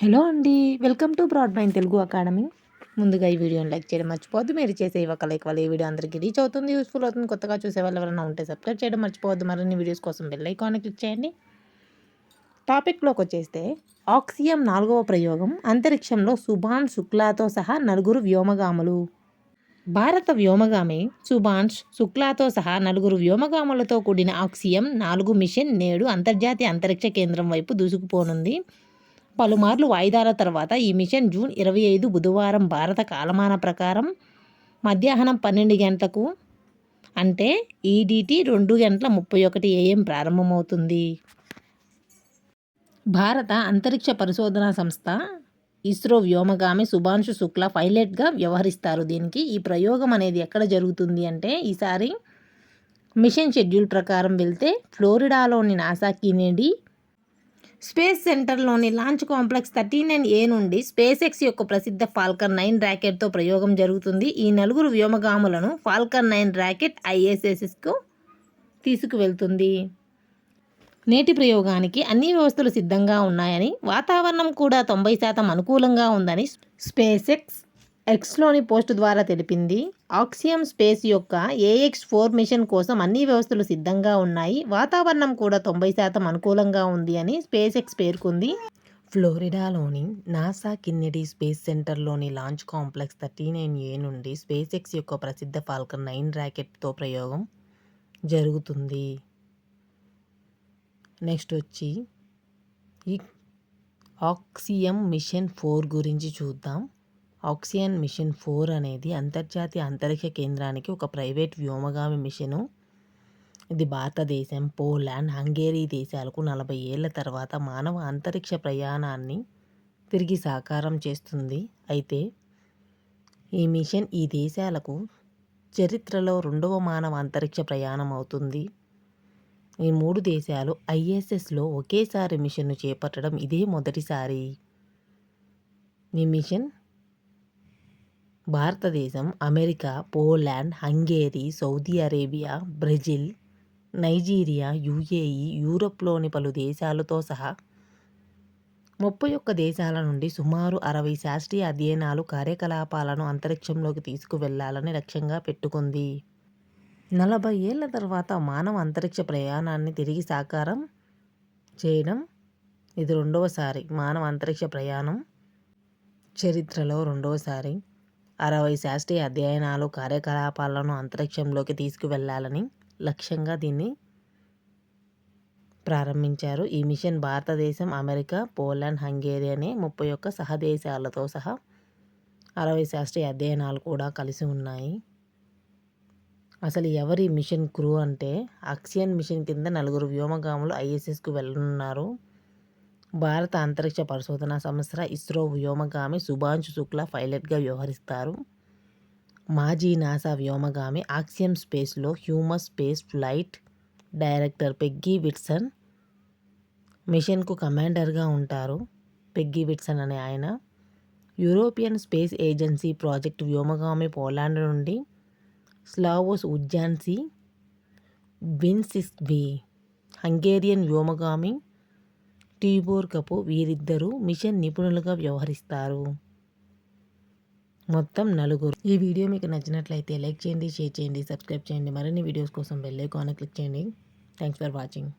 Hello అండి welcome to Broad Telugu Academy. ముందుగా ఈ వీడియోని లైక్ చేయడం మర్చిపోవద్దు. మీరు చేసే ఒక లైక్ వల్ల ఈ వీడియో అందరికీ రీచ్ అవుతుంది యూస్ఫుల్ అవుతుంది. కొత్తగా చూసే వాళ్ళు ఎవరైనా ఉంటే సబ్స్క్రైబ్ చేయడం మర్చిపోవద్దు. మరిన్ని వీడియోస్ కోసం బెల్ ఐకాన్ క్లిక్ చేయండి. టాపిక్లోకి వచ్చేస్తే ఆక్సియం నాలుగవ ప్రయోగం అంతరిక్షంలో సుభాన్ శుక్లాతో సహా నలుగురు వ్యోమగాములు. భారత వ్యోమగామి సుభాన్ష్ శుక్లాతో సహా నలుగురు వ్యోమగాములతో కూడిన ఆక్సియం నాలుగు మిషన్ నేడు అంతర్జాతీయ అంతరిక్ష కేంద్రం వైపు దూసుకుపోనుంది. పలుమార్లు వాయిదాల తర్వాత ఈ మిషన్ జూన్ ఇరవై ఐదు బుధవారం భారత కాలమాన ప్రకారం మధ్యాహ్నం పన్నెండు గంటలకు అంటే ఈడీటీ రెండు గంటల ముప్పై ఒకటి ఏఎం ప్రారంభమవుతుంది. భారత అంతరిక్ష పరిశోధనా సంస్థ ఇస్రో వ్యోమగామి సుభాంశు శుక్ల పైలట్గా వ్యవహరిస్తారు. దీనికి ఈ ప్రయోగం అనేది ఎక్కడ జరుగుతుంది అంటే ఈసారి మిషన్ షెడ్యూల్ ప్రకారం వెళ్తే ఫ్లోరిడాలోని NASA Kennedy space సెంటర్లోని launch complex thirty nine A నుండి స్పేస్ ఎక్స్ యొక్క ప్రసిద్ధ ఫాల్కన్ నైన్ ర్యాకెట్తో ప్రయోగం జరుగుతుంది. ఈ నలుగురు వ్యోమగాములను ఫాల్కన్ నైన్ ర్యాకెట్ ఐఎస్ఎస్ఎస్కు తీసుకువెళ్తుంది. నేటి ప్రయోగానికి అన్ని వ్యవస్థలు సిద్ధంగా ఉన్నాయని వాతావరణం కూడా తొంభై శాతం అనుకూలంగా ఉందని స్పేస్ ఎక్స్ ఎక్స్లోని పోస్ట్ ద్వారా తెలిపింది. ఆక్సియం స్పేస్ యొక్క ఏఎక్స్ ఫోర్ మిషన్ కోసం అన్ని వ్యవస్థలు సిద్ధంగా ఉన్నాయి. వాతావరణం కూడా తొంభై శాతం అనుకూలంగా ఉంది అని స్పేస్ ఎక్స్ పేర్కొంది. ఫ్లోరిడాలోని NASA Kennedy space సెంటర్లోని launch complex thirty nine A నుండి స్పేస్ ఎక్స్ యొక్క ప్రసిద్ధ ఫాల్కన్ నైన్ ర్యాకెట్తో ప్రయోగం జరుగుతుంది. నెక్స్ట్ వచ్చి ఈ ఆక్సియం మిషన్ ఫోర్ గురించి చూద్దాం. ఆక్సియన్ మిషన్ ఫోర్ అనేది అంతర్జాతీయ అంతరిక్ష కేంద్రానికి ఒక ప్రైవేట్ వ్యోమగామి మిషను. ఇది భారతదేశం పోలాండ్ హంగేరీ దేశాలకు నలభై ఏళ్ళ తర్వాత మానవ అంతరిక్ష ప్రయాణాన్ని తిరిగి సాకారం చేస్తుంది. అయితే ఈ మిషన్ ఈ దేశాలకు చరిత్రలో రెండవ మానవ అంతరిక్ష ప్రయాణం అవుతుంది. ఈ మూడు దేశాలు ఐఎస్ఎస్లో ఒకేసారి మిషన్ను చేపట్టడం ఇదే మొదటిసారి. ఈ మిషన్ భారతదేశం America Poland Hungary Saudi Arabia Brazil Nigeria UAE యూరప్లోని పలు దేశాలతో సహా ముప్పై ఒక్క దేశాల నుండి సుమారు అరవై శాస్త్రీయ అధ్యయనాలు కార్యకలాపాలను అంతరిక్షంలోకి తీసుకువెళ్ళాలని లక్ష్యంగా పెట్టుకుంది. నలభై ఏళ్ళ తర్వాత మానవ అంతరిక్ష ప్రయాణాన్ని తిరిగి సాకారం చేయడం ఇది రెండవసారి మానవ అంతరిక్ష ప్రయాణం చరిత్రలో రెండవసారి. అరవై శాస్త్రీయ అధ్యయనాలు కార్యకలాపాలను అంతరిక్షంలోకి తీసుకువెళ్ళాలని లక్ష్యంగా దీన్ని ప్రారంభించారు. ఈ మిషన్ భారతదేశం అమెరికా పోలాండ్ హంగేరి అనే ముప్పై ఒక్క సహదేశాలతో సహా అరవై శాస్త్రీయ అధ్యయనాలు కూడా కలిసి ఉన్నాయి. అసలు ఎవరి మిషన్ క్రూ అంటే ఆక్సిజన్ మిషన్ కింద నలుగురు వ్యోమగాములు ఐఎస్ఎస్కు వెళ్ళనున్నారు. భారత అంతరిక్ష పరిశోధన సంస్థ ఇస్రో వ్యోమగామి సుభాంశు శుక్ల పైలట్గా వ్యవహరిస్తారు. మాజీ నాసా వ్యోమగామి ఆక్సియం స్పేస్లో humans space flight director Peggy Whitson మిషన్కు కమాండర్గా ఉంటారు. పెగ్గీ విట్సన్ అనే ఆయన యూరోపియన్ స్పేస్ ఏజెన్సీ ప్రాజెక్ట్ వ్యోమగామి పోలాండ్ నుండి స్లావోస్ ఉజ్జాన్సీ విన్సిస్వి హంగేరియన్ వ్యోమగామి టీబోర్ కపు వీరిద్దరూ మిషన్ నిపుణులుగా వ్యవహరిస్తారు. మొత్తం నలుగురు. ఈ వీడియో మీకు నచ్చినట్లయితే లైక్ చేయండి షేర్ చేయండి సబ్స్క్రైబ్ చేయండి. మరిన్ని వీడియోస్ కోసం బెల్ ఐకాన్ క్లిక్ చేయండి. Thanks for watching.